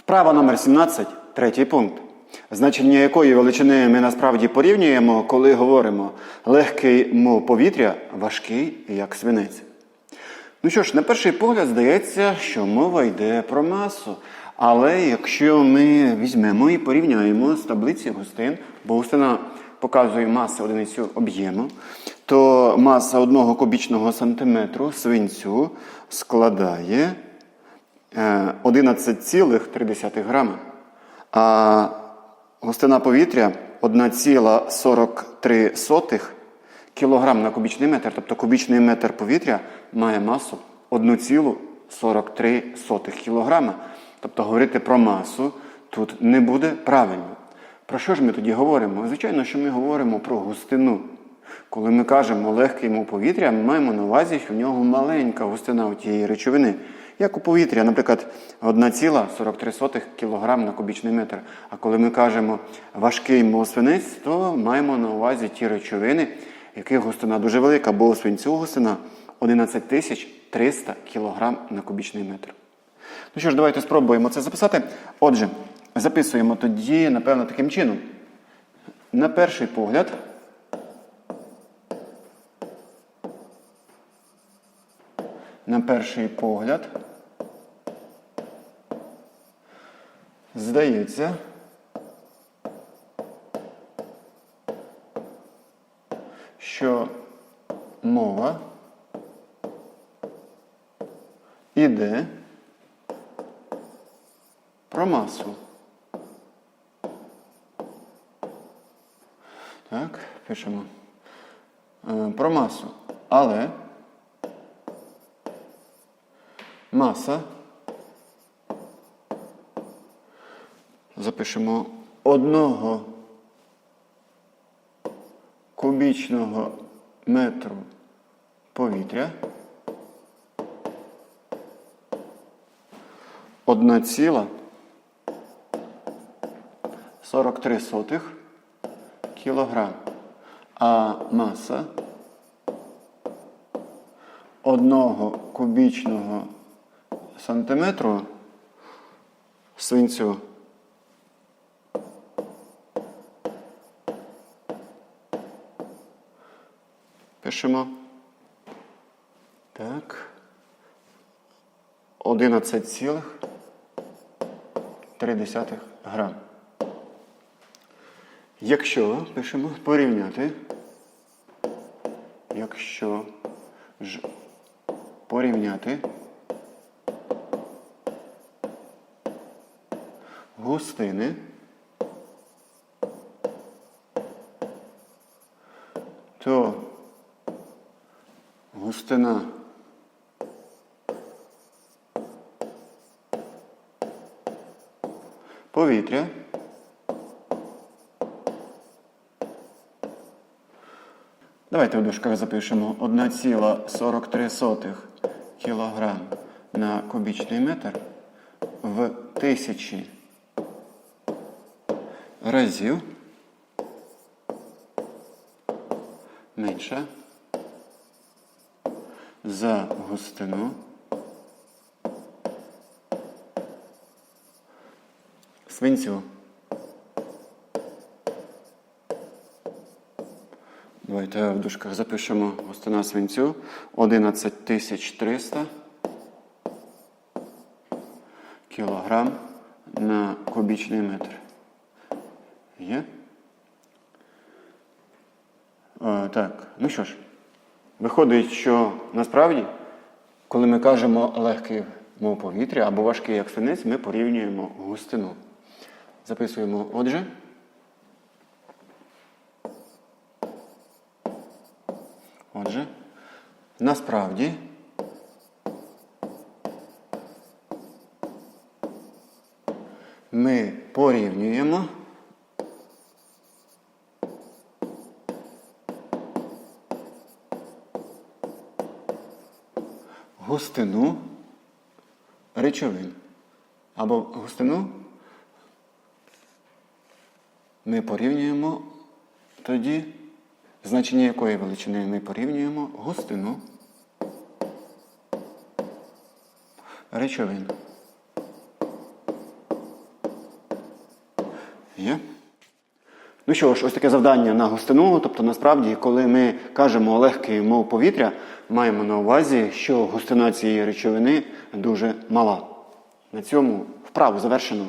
Вправа номер 17, третій пункт. Значення якої величини ми насправді порівнюємо, коли говоримо легкий, мов повітря, важкий, як свинець. Ну що ж, на перший погляд здається, що мова йде про масу. Але якщо ми візьмемо і порівняємо з таблиці густин, бо густина показує масу одиницю об'єму, то маса одного кубічного сантиметру свинцю складає 11,3 грама. А густина повітря 1,43 кілограм на кубічний метр, тобто кубічний метр повітря має масу 1,43 кілограма. Тобто говорити про масу тут не буде правильно. Про що ж ми тоді говоримо? Звичайно, що ми говоримо про густину. Коли ми кажемо легке йому повітря, ми маємо на увазі, що в нього маленька густина у тієї речовини. Як у повітря, наприклад, 1,43 кг на кубічний метр. А коли ми кажемо важкий мов свинець, то маємо на увазі ті речовини, яких густина дуже велика, бо у свинцю густина 11 300 кг на кубічний метр. Ну що ж, давайте спробуємо це записати. Отже, записуємо тоді, напевно, таким чином. На перший погляд. На перший погляд. Здається. Що мова іде про масу. Так, пишемо. Е, Про масу. Але маса запишемо одного кубічного метру повітря. Одна ціла 43 сотих кілограм. А маса одного кубічного сантиметру свинцю пишемо. Так. 11,3 грам. Якщо пишемо порівняти, якщо ж порівняти густини то густина повітря. Давайте в дужках запишемо. 1,43 кг на кубічний метр в тисячі разів менше за густину свинцю. Давайте в дужках запишемо густина свинцю 11300 кілограм на кубічний метр. Є? Е, так, ну що ж, виходить, що насправді, коли ми кажемо легкий мов повітря або важкий як свинець, ми порівнюємо густину. Записуємо отже. Отже, насправді ми порівнюємо густину речовин. Або густину ми порівнюємо тоді значення якої величини ми порівнюємо густину речовин. Є? Ну що ж, ось таке завдання на густину. Тобто, насправді, коли ми кажемо легкий, мов повітря, маємо на увазі, що густина цієї речовини дуже мала. На цьому вправу завершено.